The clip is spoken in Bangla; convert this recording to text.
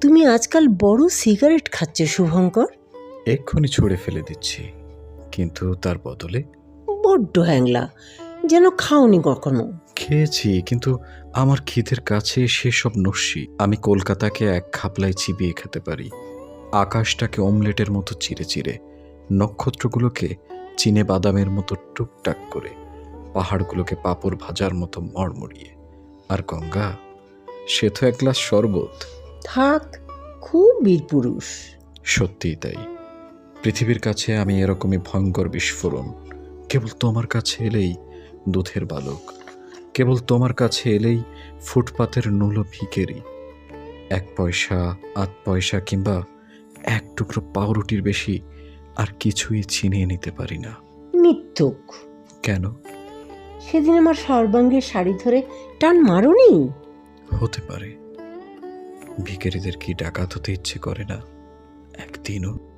তুমি আজকাল বড় সিগারেট খাচ্ছে শুভঙ্কর। এক্ষুনি ছুঁড়ে ফেলে দিচ্ছি কিন্তু তার বদলে? বড্ড হ্যাংলা যেন খাওনি কখনো। খেয়েছি কিন্তু আমার খিদের কাছে সেসব নস্যি। আমি কলকাতাকে এক খাপলায় চিবিয়ে খেতে পারি। আকাশটাকে অমলেটের মতো চিরে চিরে নক্ষত্রগুলোকে চিনে বাদামের মতো টুকটাক করে পাহাড়গুলোকে পাপড় ভাজার মতো মড়মড়িয়ে। আর গঙ্গা সে তো এক গ্লাস শরবত। থাক খুব বীর পুরুষ। সত্যিই তাই। পৃথিবীর কাছে আমি এরকমই ভয়ঙ্কর বিস্ফোরণ। কেবল তোমার কাছে এলেই দুধের বালক। কেবল তোমার কাছে এলেই ফুটপাতের নুলো ভিকেরি এক পয়সা আধ পয়সা কিংবা এক টুকরো পাউরুটির বেশি আর কিছুই চিনিয়ে নিতে পারি না। মিথ্যুক কেন? সেদিন আমার সর্বাঙ্গের শাড়ি ধরে টান মারোনি? হতে পারে। ভিকেরিদের কি ডাকাত হতে ইচ্ছে করে না? একদিনও